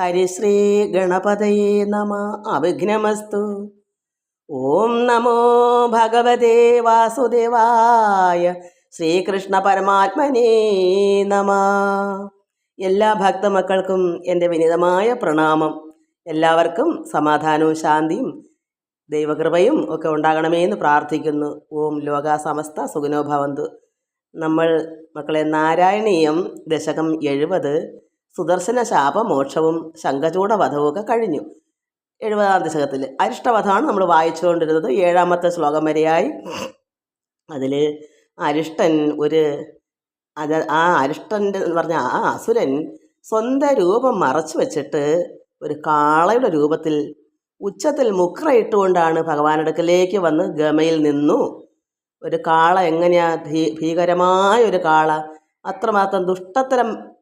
ഹരിശ്രീ ഗണപതയേ നമ. അവിഘ്നമസ്തു. ഓം നമോ ഭഗവതേ വാസുദേവായ ശ്രീകൃഷ്ണ പരമാത്മനേ നമ. എല്ലാ ഭക്തമക്കൾക്കും എന്റെ വിനീതമായ പ്രണാമം. എല്ലാവർക്കും സമാധാനവും ശാന്തിയും ദൈവകൃപയും ഒക്കെ ഉണ്ടാകണമേ എന്ന് പ്രാർത്ഥിക്കുന്നു. ഓം ലോക സമസ്ത സുഖനോഭവന്തു നമ്മൾ മക്കളെ നാരായണീയം ദശകം എഴുപത് സുദർശന ശാപമോക്ഷവും ശങ്കചൂട വധവും ഒക്കെ കഴിഞ്ഞു. എഴുപതാം ദശകത്തിൽ അരിഷ്ടവധമാണ് നമ്മൾ വായിച്ചുകൊണ്ടിരുന്നത്. ഏഴാമത്തെ ശ്ലോകം വരെയായി. അതിൽ അരിഷ്ടൻ ഒരു അത് ആ അരിഷ്ടന്റെ എന്ന് പറഞ്ഞ ആ അസുരൻ സ്വന്തം രൂപം മറച്ചു വെച്ചിട്ട് ഒരു കാളയുടെ രൂപത്തിൽ ഉച്ചത്തിൽ മുക്രയിട്ടുകൊണ്ടാണ് ഭഗവാനടുക്കലേക്ക് വന്ന് ഗമയിൽ നിന്നു. ഒരു കാള എങ്ങനെയാ ഭീ ഭീകരമായ ഒരു കാള. അത്രമാത്രം ദുഷ്ടത്തരം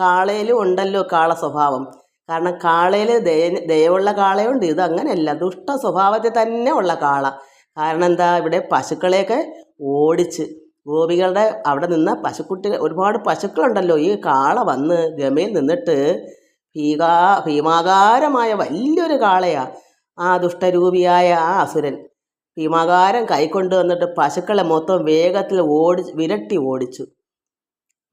കാളയിലും ഉണ്ടല്ലോ കാള സ്വഭാവം. കാരണം കാളയിൽ ദയ ദയവുള്ള കാളയുണ്ട്. ഇത് അങ്ങനെയല്ല. ദുഷ്ട സ്വഭാവത്തിൽ തന്നെ ഉള്ള കാള. കാരണം എന്താ? ഇവിടെ പശുക്കളെയൊക്കെ ഓടിച്ച് ഗോപികളുടെ അവിടെ നിന്ന പശുക്കുട്ടി ഒരുപാട് പശുക്കളുണ്ടല്ലോ. ഈ കാള വന്ന് ഗമയിൽ നിന്നിട്ട് ഭീകാ ഭീമാകാരമായ വലിയൊരു കാളയാണ് ആ ദുഷ്ടരൂപിയായ ആ അസുരൻ ഭീമാകാരം കൈക്കൊണ്ട് വന്നിട്ട് പശുക്കളെ മൊത്തം വേഗത്തിൽ ഓടി വിരട്ടി ഓടിച്ചു.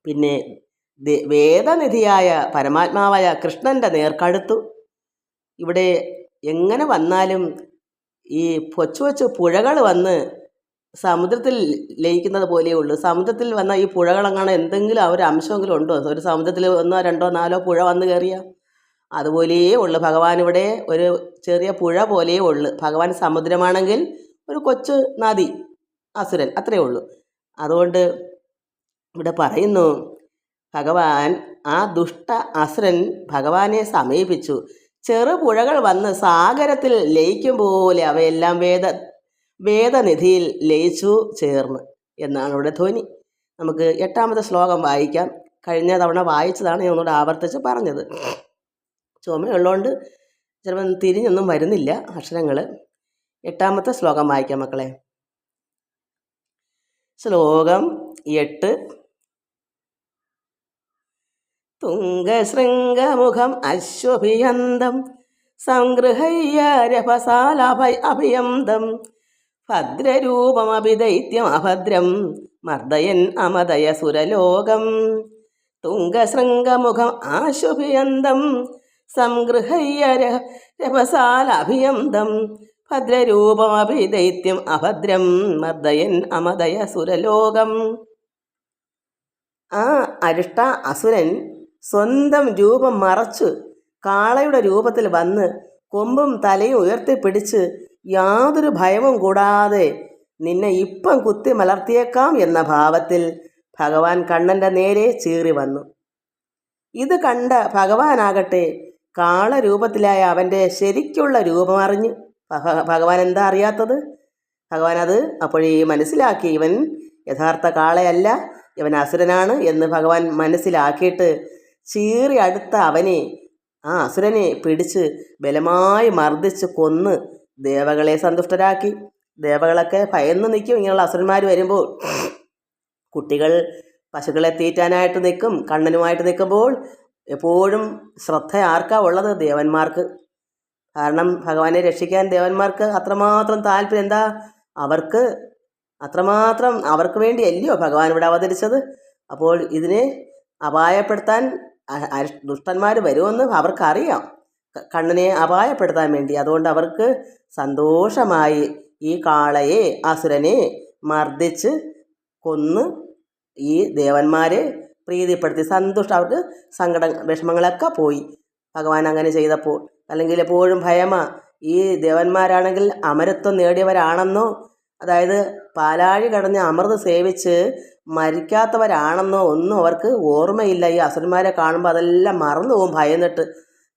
പിന്നെ വേദനിധിയായ പരമാത്മാവായ കൃഷ്ണന്റെ നേർക്കടുത്തു. ഇവിടെ എങ്ങനെ വന്നാലും ഈ കൊച്ചു കൊച്ചു പുഴകൾ വന്ന് സമുദ്രത്തിൽ ലയിക്കുന്നത് പോലെയേ ഉള്ളൂ. സമുദ്രത്തിൽ വന്ന ഈ പുഴകളങ്ങനെ എന്തെങ്കിലും ആ ഒരു അംശമെങ്കിലും ഉണ്ടോ? ഒരു സമുദ്രത്തിൽ ഒന്നോ രണ്ടോ നാലോ പുഴ വന്ന് കയറിയ? അതുപോലെയേ ഉള്ളു. ഭഗവാൻ ഇവിടെ ഒരു ചെറിയ പുഴ പോലെയേ ഉള്ളു. ഭഗവാൻ സമുദ്രമാണെങ്കിൽ ഒരു കൊച്ചു നദി അസുരൻ അത്രയേ ഉള്ളൂ. അതുകൊണ്ട് ഇവിടെ പറയുന്നു ഭഗവാൻ ആ ദുഷ്ട അസുരൻ ഭഗവാനെ സമീപിച്ചു. ചെറുപുഴകൾ വന്ന് സാഗരത്തിൽ ലയിക്കും പോലെ അവയെല്ലാം വേദ വേദനിധിയിൽ ലയിച്ചു ചേർന്ന് എന്നാണ് ഇവിടെ ധ്വനി. നമുക്ക് എട്ടാമത്തെ ശ്ലോകം വായിക്കാം. കഴിഞ്ഞ തവണ വായിച്ചതാണ് ഞാൻ ഒന്നുകൂടെ ആവർത്തിച്ച് പറഞ്ഞത്. ചുമയുള്ളതുകൊണ്ട് ചിലപ്പോൾ തിരിഞ്ഞൊന്നും വരുന്നില്ല അക്ഷരങ്ങൾ എട്ടാമത്തെ ശ്ലോകം വായിക്കാം മക്കളെ. ശ്ലോകം എട്ട്. തുംഗശൃംഗമുഖം അശ്വഭിയന്തം. സംഗൃഹയ്യ രഭസാലഭയ അഭിയന്തം. ഭദ്രരൂപമഭി ദൈത്യം അഭദ്രം മർദ്ദയൻ അമദയ സുരലോകം തുംഗശൃംഗമുഖം ആശുഭിയന്തം സംഗൃഹയ്യ ര- രഭസാലഭിയന്തം ഭദ്രരൂപമഭി ദൈത്യം അഭദ്രം മർദ്ദയൻ അമദയ സുരലോകം ആ അരിഷ്ട അസുരൻ സ്വന്തം രൂപം മറച്ച് കാളയുടെ രൂപത്തിൽ വന്ന് കൊമ്പും തലയും ഉയർത്തിപ്പിടിച്ച് യാതൊരു ഭയവും കൂടാതെ നിന്നെ ഇപ്പം കുത്തി മലർത്തിയേക്കാം എന്ന ഭാവത്തിൽ ഭഗവാൻ കണ്ണന്റെ നേരെ ചീറി വന്നു. ഇത് കണ്ട ഭഗവാനാകട്ടെ കാളരൂപത്തിലായ അവന്റെ ശരിക്കുള്ള രൂപമറിഞ്ഞ് ഭഗ- ഭഗവാൻ എന്താ അറിയാത്തത്? ഭഗവാൻ അത് അപ്പോഴേ മനസ്സിലാക്കി ഇവൻ യഥാർത്ഥ കാളയല്ല ഇവൻ അസുരനാണ് എന്ന് ഭഗവാൻ മനസ്സിലാക്കിയിട്ട് ചീറി അടുത്ത അവനെ ആ അസുരനെ പിടിച്ച് ബലമായി മർദ്ദിച്ച് കൊന്ന് ദേവകളെ സന്തുഷ്ടരാക്കി. ദേവകളൊക്കെ ഭയന്ന് നിൽക്കും ഇങ്ങനെയുള്ള അസുരന്മാർ വരുമ്പോൾ. കുട്ടികൾ പശുക്കളെ തീറ്റാനായിട്ട് നിൽക്കും കണ്ണനുമായിട്ട് നിൽക്കുമ്പോൾ എപ്പോഴും ശ്രദ്ധ ആർക്കാ ഉള്ളത്? ദേവന്മാർക്ക്. കാരണം ഭഗവാനെ രക്ഷിക്കാൻ ദേവന്മാർക്ക് അത്രമാത്രം താല്പര്യം എന്താ? അവർക്ക് അത്രമാത്രം അവർക്ക് വേണ്ടിയല്ലയോ ഭഗവാൻ ഇവിടെ അവതരിച്ചത്? അപ്പോൾ ഇതിനെ അപായപ്പെടുത്താൻ ദുഷ്ടന്മാർ വരുമെന്ന് അവർക്കറിയാം. കണ്ണിനെ അപായപ്പെടുത്താൻ വേണ്ടി. അതുകൊണ്ട് അവർക്ക് സന്തോഷമായി ഈ കാളയെ അസുരനെ മർദ്ദിച്ച് കൊന്ന് ഈ ദേവന്മാരെ പ്രീതിപ്പെടുത്തി. സന്തുഷ്ടം അവർക്ക് സങ്കട വിഷമങ്ങളൊക്കെ പോയി. ഭഗവാൻ അങ്ങനെ ചെയ്തപ്പോൾ അല്ലെങ്കിൽ എപ്പോഴും ഭയമാ ഈ ദേവന്മാരാണെങ്കിൽ അമരത്വം നേടിയവരാണെന്നോ അതായത് പാലാഴി കടഞ്ഞ് അമൃത് സേവിച്ച് മരിക്കാത്തവരാണെന്നോ ഒന്നും അവർക്ക് ഓർമ്മയില്ല. ഈ അസുരന്മാരെ കാണുമ്പോൾ അതെല്ലാം മറന്നു പോകും ഭയന്നിട്ട്.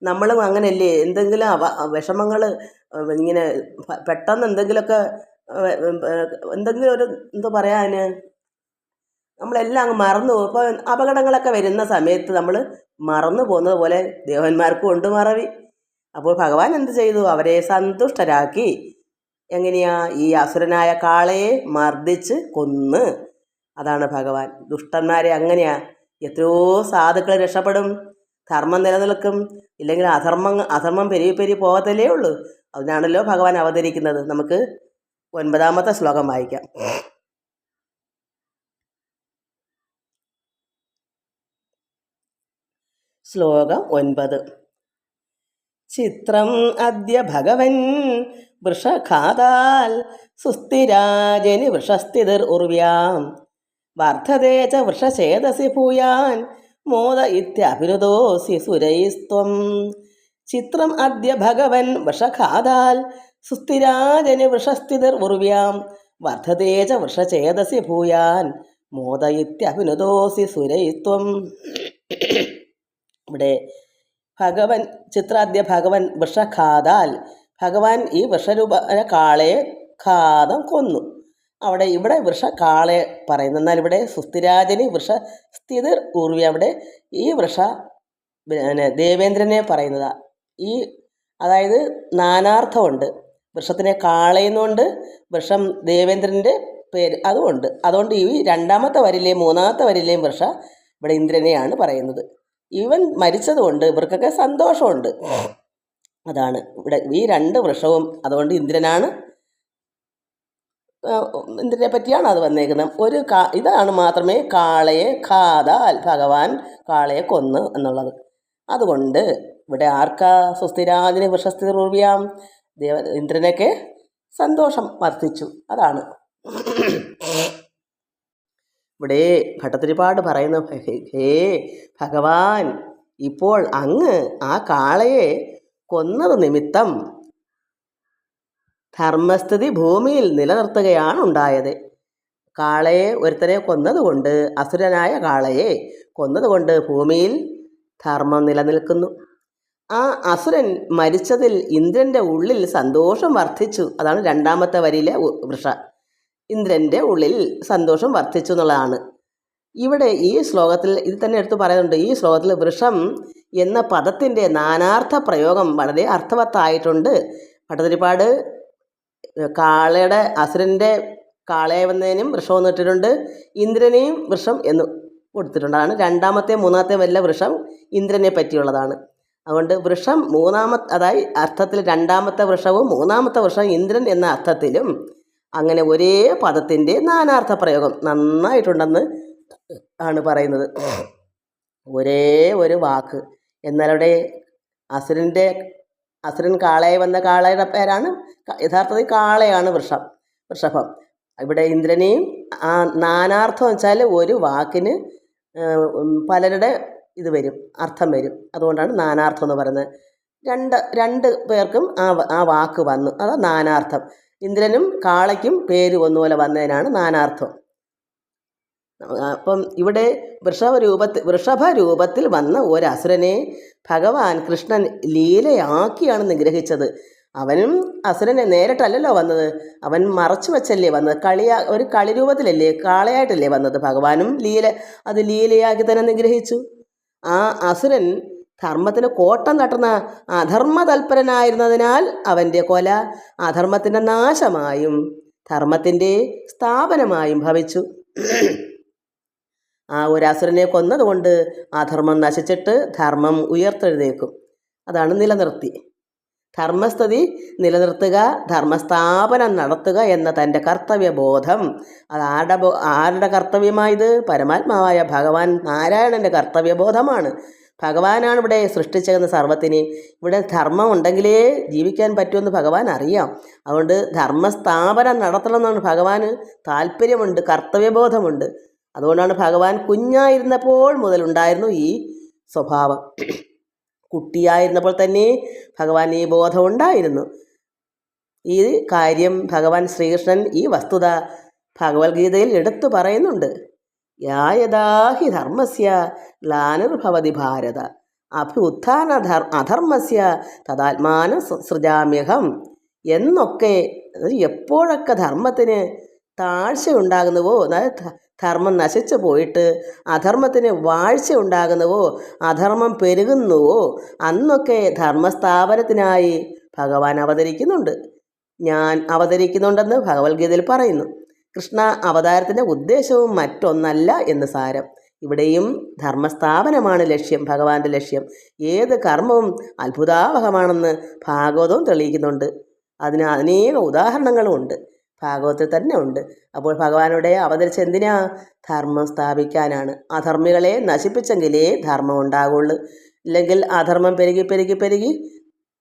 നമ്മളും അങ്ങനെയല്ലേ? എന്തെങ്കിലും അവ വിഷമങ്ങൾ ഇങ്ങനെ പെട്ടെന്ന് എന്തെങ്കിലുമൊക്കെ എന്തെങ്കിലും ഒരു എന്താ പറയാൻ നമ്മളെല്ലാം അങ്ങ് മറന്നു പോകും ഇപ്പോൾ അപകടങ്ങളൊക്കെ വരുന്ന സമയത്ത് നമ്മൾ മറന്നു പോകുന്നത് പോലെ ദേവന്മാർക്കും ഉണ്ട് മറവി. അപ്പോൾ ഭഗവാൻ എന്ത് ചെയ്തു? അവരെ സന്തുഷ്ടരാക്കി. എങ്ങനെയാ ഈ അസുരനായ കാളയെ മർദ്ദിച്ച് കൊന്ന്? അതാണ് ഭഗവാൻ. ദുഷ്ടന്മാരെ അങ്ങനെയാ. എത്രയോ സാധുക്കൾ രക്ഷപ്പെടും. ധർമ്മം നിലനിൽക്കും. ഇല്ലെങ്കിൽ അധർമ്മം അധർമ്മം പെരുകി പെരുകി പോകത്തല്ലേ ഉള്ളൂ. അതിനാണല്ലോ ഭഗവാൻ അവതരിക്കുന്നത്. നമുക്ക് ഒൻപതാമത്തെ ശ്ലോകം വായിക്കാം. ശ്ലോകം ഒൻപത്. ചിത്രം അദ്യ ഭഗവൻ വൃഷഘാതാൽ സുസ്ഥിരാജനി വൃഷസ്ഥിതിർ ഉർവ്യാം. വർദ്ധതേ ച വൃഷചേതസി ഭൂയാൻ മോദ ഇത്യഭിരുദോസി സുരൈസ്ത്വം. ചിത്രം അദ്യ ഭഗവൻ വൃഷഘാതാൽ സുസ്ഥിരാജനി വൃഷസ്ഥിതിർ ഉർവ്യാം. വർദ്ധതേ ച വൃഷചേതസി ഭൂയാൻ മോദ ഇത്യഭിനുദോസി സുരൈത്വം ഇവിടെ ഭഗവൻ ചിത്രാദ്യ ഭഗവൻ വൃഷഘാതാൽ ഭഗവാൻ ഈ വൃഷരൂപ കാളയെ ഘാതം കൊന്നു. അവിടെ ഇവിടെ വൃഷ കാളെ പറയുന്നു. എന്നാൽ ഇവിടെ സുസ്ഥിരാജനി വൃഷ സ്ഥിതിർ ഊർവി അവിടെ ഈ വൃഷ പിന്നെ ദേവേന്ദ്രനെ പറയുന്നതാ. ഈ അതായത് നാനാർത്ഥമുണ്ട്. വൃഷത്തിനെ കാളയെന്നുകൊണ്ട് വൃഷം ദേവേന്ദ്രന്റെ പേര് അതുമുണ്ട്. അതുകൊണ്ട് ഈ രണ്ടാമത്തെ വരിലെയും മൂന്നാമത്തെ വരിലെയും വൃഷ ഇവിടെ ഇന്ദ്രനെയാണ് പറയുന്നത്. ഇവൻ മരിച്ചതുകൊണ്ട് ഇവർക്കൊക്കെ സന്തോഷമുണ്ട്. അതാണ്. ഇവിടെ ഈ രണ്ട് വൃഷവും അതുകൊണ്ട് ഇന്ദ്രനാണ് ഇന്ദ്രനെ പറ്റിയാണ് അത് വന്നേക്കുന്നത്. ഒരു കാ ഇതാണ് മാത്രമേ കാളയെ കാതാൽ ഭഗവാൻ കാളയെ കൊന്ന് എന്നുള്ളത്. അതുകൊണ്ട് ഇവിടെ ആർക്കാ സുസ്ഥിരാതിന് റൂപിയാം ദേവ ഇന്ദ്രനൊക്കെ സന്തോഷം വർദ്ധിച്ചു. അതാണ്. ഇവിടെ ഭട്ടത്തിരിപ്പാട് പറയുന്ന ഹേ ഭഗവാൻ ഇപ്പോൾ അങ്ങ് ആ കാളയെ കൊന്നത് നിമിത്തം ധർമ്മസ്ഥിതി ഭൂമിയിൽ നിലനിർത്തുകയാണ് ഉണ്ടായത് കാളയെ ഒരുത്തനെ കൊന്നതുകൊണ്ട് അസുരനായ കാളയെ കൊന്നതുകൊണ്ട് ഭൂമിയിൽ ധർമ്മം നിലനിൽക്കുന്നു. ആ അസുരൻ മരിച്ചതിൽ ഇന്ദ്രന്റെ ഉള്ളിൽ സന്തോഷം വർദ്ധിച്ചു. അതാണ് രണ്ടാമത്തെ വരിയിലെ വൃഷ. ഇന്ദ്രന്റെ ഉള്ളിൽ സന്തോഷം വർദ്ധിച്ചു എന്നുള്ളതാണ്. ഇവിടെ ഈ ശ്ലോകത്തിൽ ഇത് തന്നെ എടുത്തു പറയുന്നുണ്ട്. ഈ ശ്ലോകത്തിൽ വൃഷം എന്ന പദത്തിന്റെ നാനാർത്ഥ പ്രയോഗം വളരെ അർത്ഥവത്തായിട്ടുണ്ട്. പട്ടതിരിപ്പാട് കാളയുടെ അസുരന്റെ കാളയെ വന്നതിനും വൃഷം എന്ന് ഇട്ടിട്ടുണ്ട്. ഇന്ദ്രനെയും വൃഷം എന്ന് കൊടുത്തിട്ടുണ്ട്. അതാണ് രണ്ടാമത്തെ മൂന്നാമത്തെ വല്ല വൃഷം ഇന്ദ്രനെ പറ്റിയുള്ളതാണ്. അതുകൊണ്ട് വൃഷം മൂന്നാമത്തെ അതായത് അർത്ഥത്തിൽ രണ്ടാമത്തെ വൃഷവും മൂന്നാമത്തെ വൃഷം ഇന്ദ്രൻ എന്ന അർത്ഥത്തിലും അങ്ങനെ ഒരേ പദത്തിന്റെ നാനാർത്ഥ പ്രയോഗം നന്നായിട്ടുണ്ടെന്ന് ആണ് പറയുന്നത്. ഒരേ ഒരു വാക്ക്. എന്നാലവിടെ അസുരന്റെ അസുരൻ കാളയായി വന്ന കാളയുടെ പേരാണ് യഥാർത്ഥത്തിൽ കാളയാണ് വൃഷം വൃഷഭം. ഇവിടെ ഇന്ദ്രനെയും ആ നാനാർത്ഥം വെച്ചാൽ ഒരു വാക്കിന് പലരുടെ ഇത് വരും അർത്ഥം വരും. അതുകൊണ്ടാണ് നാനാർത്ഥം എന്ന് പറയുന്നത്. രണ്ട് രണ്ട് പേർക്കും ആ ആ വാക്ക് വന്നു. അതാ നാനാർത്ഥം. ഇന്ദ്രനും കാളയ്ക്കും പേര് ഒന്നുപോലെ വന്നതിനാണ് നാനാർത്ഥം. അപ്പം ഇവിടെ വൃഷഭ രൂപത്തിൽ വൃഷഭ രൂപത്തിൽ വന്ന ഒരസുരനെ ഭഗവാൻ കൃഷ്ണൻ ലീലയാക്കിയാണ് നിഗ്രഹിച്ചത് അവനും അസുരനെ നേരിട്ടല്ലല്ലോ വന്നത്. അവൻ മറച്ചു വെച്ചല്ലേ വന്നത്. കളിയാ ഒരു കളി രൂപത്തിലല്ലേ കാളയായിട്ടല്ലേ വന്നത് ഭഗവാനും ലീല അത് ലീലയാക്കി തന്നെ നിഗ്രഹിച്ചു ആ അസുരൻ ധർമ്മത്തിന് കോട്ടം തട്ടുന്ന അധർമ്മ തൽപരനായിരുന്നതിനാൽ അവന്റെ കൊല അധർമ്മത്തിന്റെ നാശമായും ധർമ്മത്തിന്റെ സ്ഥാപനമായും ഭവിച്ചു. ആ ഒരു അസുരനെ കൊന്നതുകൊണ്ട് ധർമ്മം നശിച്ചിട്ട് ധർമ്മം ഉയർത്തെഴുന്നേക്കും അതാണ് നിലനിർത്തി. ധർമ്മസ്ഥിതി നിലനിർത്തുക ധർമ്മസ്ഥാപനം നടത്തുക എന്ന തന്റെ കർത്തവ്യബോധം. അത് ആരുടെ ആരുടെ കർത്തവ്യമായത്? പരമാത്മാവായ ഭഗവാൻ നാരായണന്റെ കർത്തവ്യബോധമാണ്. ഭഗവാനാണ് ഇവിടെ സൃഷ്ടിച്ചതെന്ന സർവത്തിനെ ഇവിടെ ധർമ്മം ഉണ്ടെങ്കിലേ ജീവിക്കാൻ പറ്റുമെന്ന് ഭഗവാൻ അറിയാം. അതുകൊണ്ട് ധർമ്മസ്ഥാപനം നടത്തണമെന്നാണ് ഭഗവാന് താല്പര്യമുണ്ട് കർത്തവ്യബോധമുണ്ട്. അതുകൊണ്ടാണ് ഭഗവാൻ കുഞ്ഞായിരുന്നപ്പോൾ മുതലുണ്ടായിരുന്നു ഈ സ്വഭാവം. കുട്ടിയായിരുന്നപ്പോൾ തന്നെ ഭഗവാൻ ഈ ബോധം ഉണ്ടായിരുന്നു. ഈ കാര്യം ഭഗവാൻ ശ്രീകൃഷ്ണൻ ഈ വസ്തുത ഭഗവത്ഗീതയിൽ എടുത്തു പറയുന്നുണ്ട്. യായദാഹി ധർമ്മസ്യ ഗ്ലാനിർഭവതി ഭാരത അഭ്യുത്ഥാന ധർ അധർമ്മസ്യ തഥാത്മാന സൃജാമ്യഹം എന്നൊക്കെ എപ്പോഴൊക്കെ ധർമ്മത്തിന് താഴ്ച ഉണ്ടാകുന്നുവോ അതായത് ധർമ്മം നശിച്ചു പോയിട്ട് അധർമ്മത്തിന് വാഴ്ച ഉണ്ടാകുന്നുവോ അധർമ്മം പെരുകുന്നുവോ? അന്നൊക്കെ ധർമ്മസ്ഥാപനത്തിനായി ഭഗവാൻ അവതരിക്കുന്നുണ്ട്. ഞാൻ അവതരിക്കുന്നുണ്ടെന്ന് ഭഗവത്ഗീതയിൽ പറയുന്നു. കൃഷ്ണ അവതാരത്തിന്റെ ഉദ്ദേശവും മറ്റൊന്നല്ല എന്ന് സാരം. ഇവിടെയും ധർമ്മസ്ഥാപനമാണ് ലക്ഷ്യം ഭഗവാന്റെ ലക്ഷ്യം. ഏത് കർമ്മവും അത്ഭുതാവഹമാണെന്ന് ഭാഗവതവും തെളിയിക്കുന്നുണ്ട്. അതിന് അനേക ഉദാഹരണങ്ങളും ഉണ്ട് ഭാഗവതത്തിൽ തന്നെ ഉണ്ട്. അപ്പോൾ ഭഗവാനോടെ അവതരിച്ച് എന്തിനാ? ധർമ്മം സ്ഥാപിക്കാനാണ്. അധർമ്മികളെ നശിപ്പിച്ചെങ്കിലേ ധർമ്മം ഉണ്ടാകുള്ളൂ. ഇല്ലെങ്കിൽ അധർമ്മം പെരുകി പെരുകി പെരുകി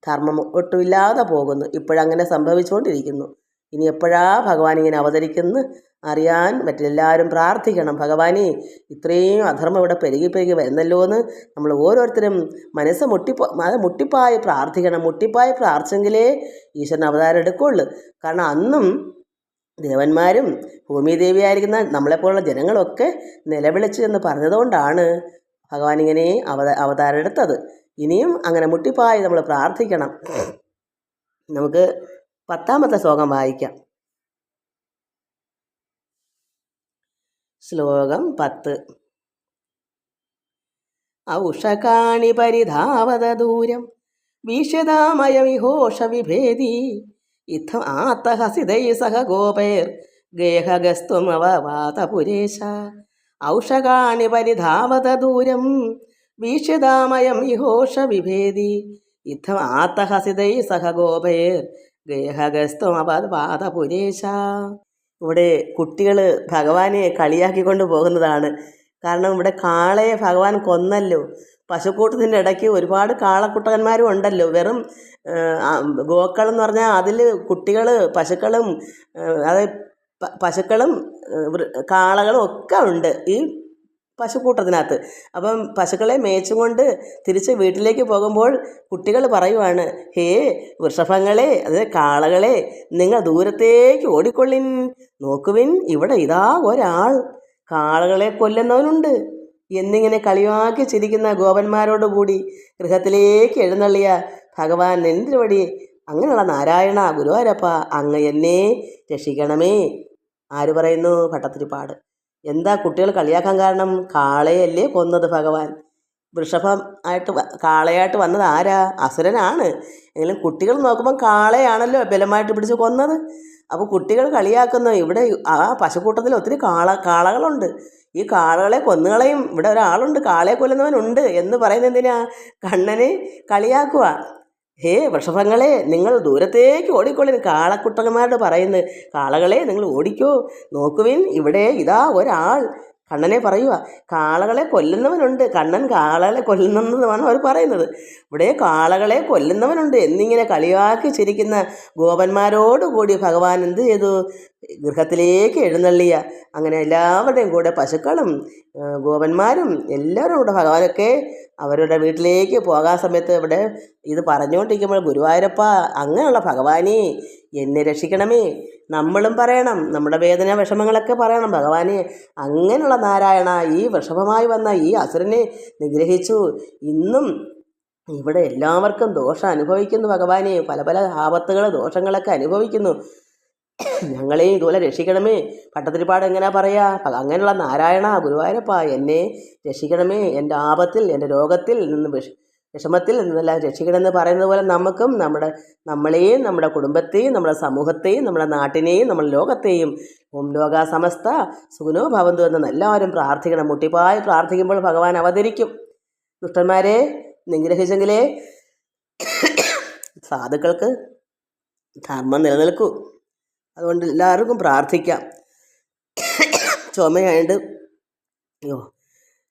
ധർമ്മം ഒട്ടുമില്ലാതെ പോകുന്നു. ഇപ്പോഴങ്ങനെ സംഭവിച്ചുകൊണ്ടിരിക്കുന്നു. ഇനി എപ്പോഴാ ഭഗവാൻ ഇങ്ങനെ അവതരിക്കുന്നു? അറിയാൻ പറ്റില്ല എല്ലാവരും പ്രാർത്ഥിക്കണം. ഭഗവാനെ ഇത്രയും അധർമ്മം ഇവിടെ പെരുകി പെരുകി വരുന്നല്ലോ എന്ന് നമ്മൾ ഓരോരുത്തരും മനസ്സ് മുട്ടിപ്പോ അത് മുട്ടിപ്പായി പ്രാർത്ഥിക്കണം. മുട്ടിപ്പായി പ്രാർത്ഥിച്ചെങ്കിലേ ഈശ്വരൻ അവതാരം എടുക്കുള്ളൂ കാരണം അന്നും ദേവന്മാരും ഭൂമിദേവിയായിരിക്കുന്ന നമ്മളെപ്പോലുള്ള ജനങ്ങളൊക്കെ നിലവിളിച്ചു എന്ന് പറഞ്ഞതുകൊണ്ടാണ് ഭഗവാൻ ഇങ്ങനെ അവത അവതാരം എടുത്തത് ഇനിയും അങ്ങനെ മുട്ടിപ്പായി നമ്മൾ പ്രാർത്ഥിക്കണം. നമുക്ക് പത്താമത്തെ ശ്ലോകം വായിക്കാം. ശ്ലോകം പത്ത്. ഔഷകാണി പരിധാവത ദൂരം വീക്ഷ്യതാമയവിഘോഷ വിഭേദി ഇത്തം ആത്തഹസിതൈ സഹ ഗോപൈർ ഗേഹഗസ്ത്വമവവാതപുരേശ ഔഷകാണി പരിധാവത ദൂരം വീക്ഷിതാമയം ഇഹോഷ വിഭേദി. ഇത്തം ആത്തഹസിതൈ സഹ ഗോപൈർ ഗേഹഗസ്ത്വമവവാതപുരേശ ഇവിടെ കുട്ടികൾ ഭഗവാനെ കളിയാക്കിക്കൊണ്ട് പോകുന്നതാണ്. കാരണം ഇവിടെ കാളയെ ഭഗവാൻ കൊന്നല്ലോ. പശുക്കൂട്ടത്തിന്റെ ഇടയ്ക്ക് ഒരുപാട് കാളക്കുട്ടകന്മാരും ഉണ്ടല്ലോ. വെറും ഗോക്കൾ എന്ന് പറഞ്ഞാൽ അതിൽ കുട്ടികൾ പശുക്കളും അതായത് പശുക്കളും കാളകളും ഒക്കെ ഉണ്ട് ഈ പശുക്കൂട്ടത്തിനകത്ത്. അപ്പം പശുക്കളെ മേച്ചും കൊണ്ട് തിരിച്ച് വീട്ടിലേക്ക് പോകുമ്പോൾ കുട്ടികൾ പറയുവാണ് ഹേ വൃഷഭങ്ങളെ അത് കാളകളെ നിങ്ങൾ ദൂരത്തേക്ക് ഓടിക്കൊള്ളിൻ. നോക്കുവിൻ ഇവിടെ ഇതാ ഒരാൾ. കാളകളെ കൊല്ലുന്നവനുണ്ട്. എന്നിങ്ങനെ കളിയാക്കി ചിരിക്കുന്ന ഗോപന്മാരോട് കൂടി ഗൃഹത്തിലേക്ക് എഴുന്നള്ളിയ ഭഗവാൻ എന്തിനുവടി അങ്ങനെയുള്ള നാരായണ ഗുരുവാരപ്പ അങ്ങ് എന്നെ രക്ഷിക്കണമേ. ആര് പറയുന്നു? ഭട്ടത്തിരിപ്പാട് എന്താ കുട്ടികൾ കളിയാക്കാൻ കാരണം? കാളയല്ലേ കൊന്നത് ഭഗവാൻ. വൃഷഭം ആയിട്ട് കാളയായിട്ട് വന്നത് ആരാ? അസുരനാണ്. എങ്കിലും കുട്ടികൾ നോക്കുമ്പോൾ കാളയാണല്ലോ ബലമായിട്ട് പിടിച്ച് കൊന്നത്. അപ്പോൾ കുട്ടികൾ കളിയാക്കുന്നു. ഇവിടെ ആ പശുക്കൂട്ടത്തിൽ ഒത്തിരി കാള കാളകളുണ്ട്. ഈ കാളകളെ കൊന്നുകളയും. ഇവിടെ ഒരാളുണ്ട് കാളയെ കൊല്ലുന്നവനുണ്ട്. എന്ന് പറയുന്നത് എന്തിനാ? കണ്ണനെ കളിയാക്കുക. ഹേ വൃഷഭങ്ങളെ നിങ്ങൾ ദൂരത്തേക്ക് ഓടിക്കൊള്ളിന് കാളക്കുട്ടന്മാരോട് പറയുന്നത്. കാളകളെ നിങ്ങൾ ഓടിക്കോ. നോക്കുവിൻ ഇവിടെ ഇതാ ഒരാൾ. കണ്ണനെ പറയുക കാളകളെ കൊല്ലുന്നവനുണ്ട്. കണ്ണൻ കാളകളെ കൊല്ലുന്നതാണ് അവർ പറയുന്നത്. ഇവിടെ കാളകളെ കൊല്ലുന്നവനുണ്ട്. എന്നിങ്ങനെ കളിയാക്കി ചിരിക്കുന്ന ഗോപന്മാരോടുകൂടി ഭഗവാൻ എന്ത് ചെയ്തു? ഗൃഹത്തിലേക്ക് എഴുന്നള്ളിയ. അങ്ങനെ എല്ലാവരുടെയും കൂടെ പശുക്കളും ഗോപന്മാരും എല്ലാവരും കൂടെ ഭഗവാനൊക്കെ അവരുടെ വീട്ടിലേക്ക് പോകാൻ സമയത്ത് ഇവിടെ ഇത് പറഞ്ഞുകൊണ്ടിരിക്കുമ്പോൾ ഗുരുവായൂരപ്പ അങ്ങനെയുള്ള ഭഗവാനെ എന്നെ രക്ഷിക്കണമേ. നമ്മളും പറയണം നമ്മുടെ വേദന വിഷമങ്ങളൊക്കെ പറയണം. ഭഗവാനെ അങ്ങനെയുള്ള നാരായണ ഈ വിഷമമായി വന്ന ഈ അസുരനെ നിഗ്രഹിച്ചു. ഇന്നും ഇവിടെ എല്ലാവർക്കും ദോഷം അനുഭവിക്കുന്നു ഭഗവാനെ. പല പല ആപത്തുകൾ ദോഷങ്ങളൊക്കെ അനുഭവിക്കുന്നു. ഞങ്ങളെയും ഇതുപോലെ രക്ഷിക്കണമേ. പട്ടത്തിരിപ്പാട് എങ്ങനെ പറയാ? അങ്ങനെയുള്ള നാരായണ ഗുരുവായൂരപ്പ എന്നെ രക്ഷിക്കണമേ. എന്റെ ആപത്തിൽ എന്റെ രോഗത്തിൽ നിന്ന് വിഷമത്തിൽ നിന്നെല്ലാം രക്ഷിക്കണമെന്ന് പറയുന്നത് പോലെ നമുക്കും നമ്മുടെ നമ്മളെയും നമ്മുടെ കുടുംബത്തെയും നമ്മുടെ സമൂഹത്തെയും നമ്മുടെ നാട്ടിനെയും നമ്മുടെ ലോകത്തെയും ഓം ലോക സമസ്ത സുഖനോ ഭവന്തു എന്ന് എല്ലാവരും പ്രാർത്ഥിക്കണം. മുട്ടിപ്പായി പ്രാർത്ഥിക്കുമ്പോൾ ഭഗവാൻ അവതരിക്കും. ദുഷ്ടന്മാരെ നിഗ്രഹിച്ചെങ്കിലേ സാധുക്കൾക്ക് ധർമ്മം നിലനിൽക്കൂ. അതുകൊണ്ട് എല്ലാവർക്കും പ്രാർത്ഥിക്കാം. ചുമയായിട്ട് അയ്യോ